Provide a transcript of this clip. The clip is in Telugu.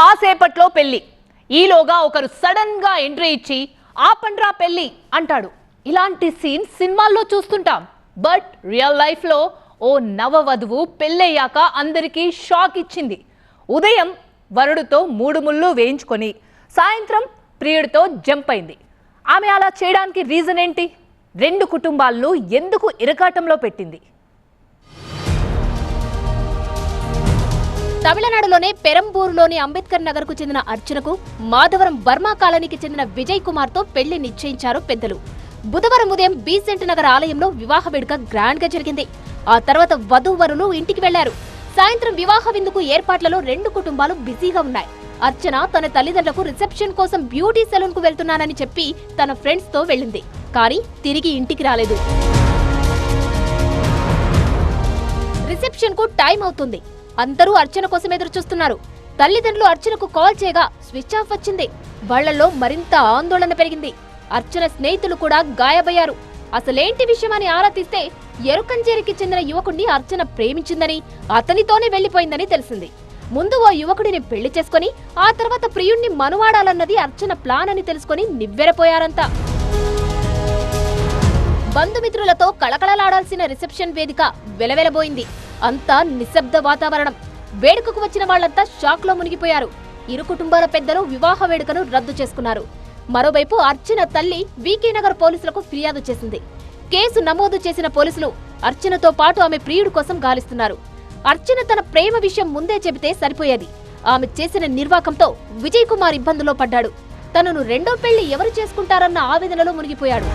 కాసేపట్లో పెళ్ళి ఈలోగా ఒకరు సడన్గా ఎంట్రీ ఇచ్చి ఆపండ్రా పెళ్ళి అంటాడు. ఇలాంటి సీన్ సినిమాల్లో చూస్తుంటాం. బట్ రియల్ లైఫ్లో ఓ నవ వధువు పెళ్ళయ్యాక అందరికీ షాక్ ఇచ్చింది. ఉదయం వరుడుతో మూడు ముళ్ళు వేయించుకొని సాయంత్రం ప్రియుడితో జంప్ అయింది. ఆమె అలా చేయడానికి రీజన్ ఏంటి? రెండు కుటుంబాలను ఎందుకు ఇరకాటంలో పెట్టింది? తమిళనాడులోనే పెరంబూరులోని అంబేద్కర్ నగర్కు చెందిన అర్చనకు మాధవరం బర్మా కాలనీకి చెందిన విజయ్ కుమార్తో పెళ్ళి నిశ్చయించారు పెద్దలు. బుధవారం ఉదయం బీసెంట్ నగర్ ఆలయంలో వివాహ వేడుక గ్రాండ్గా జరిగింది. ఆ తర్వాత వధూవరులు ఇంటికి వెళ్ళారు. సాయంత్రం వివాహ విందుకు ఏర్పాట్లలో రెండు కుటుంబాలు బిజీగా ఉన్నాయి. అర్చన తన తల్లిదండ్రులకు రిసెప్షన్ కోసం బ్యూటీ సెలూన్కు వెళ్తున్నానని చెప్పి తన ఫ్రెండ్స్తో వెళ్ళింది. కానీ తిరిగి ఇంటికి రాలేదు. రిసెప్షన్కు టైం అవుతుంది. అందరూ అర్చన కోసం ఎదురు చూస్తున్నారు తల్లిదండ్రులు అర్చనకు కాల్ చేయగా స్విచ్ ఆఫ్ వచ్చింది. వాళ్ళలో మరింత ఆందోళన పెరిగింది. అర్చన స్నేహితులు కూడా గాయబయ్యారు అసలేంటి విషయమని ఆరా తీస్తే ఎరుకంజేరికి చెందిన యువకుడిని అర్చన ప్రేమించిందని అతనితోనే వెళ్ళిపోయిందని తెలిసింది. ముందు ఓ యువకుడిని పెళ్ళి చేసుకుని ఆ తర్వాత ప్రియుణ్ణి మనువాడాలన్నది అర్చన ప్లాన్ అని తెలుసుకుని నివ్వెరపోయారంతా బంధుమిత్రులతో కళకళలాడాల్సిన రిసెప్షన్ వేదిక వెలవెలబోయింది. అంతా నిశ్శబ్ద వాతావరణం. వేడుకకు వచ్చిన వాళ్ళంతా షాక్లో మునిగిపోయారు. ఇరు కుటుంబాల పెద్దలు వివాహ వేడుకను రద్దు చేసుకున్నారు. మరోవైపు అర్చన తల్లి వీకే నగర్ పోలీసులకు ఫిర్యాదు చేసింది. కేసు నమోదు చేసిన పోలీసులు అర్చనతో పాటు ఆమె ప్రియుడి కోసం గాలిస్తున్నారు. అర్చన తన ప్రేమ విషయం ముందే చెబితే సరిపోయేది. ఆమె చేసిన నిర్వాకంతో విజయ్ కుమార్ ఇబ్బందులో పడ్డాడు. తనను రెండో పెళ్ళి ఎవరు చేసుకుంటారన్న ఆవేదనలో మునిగిపోయాడు.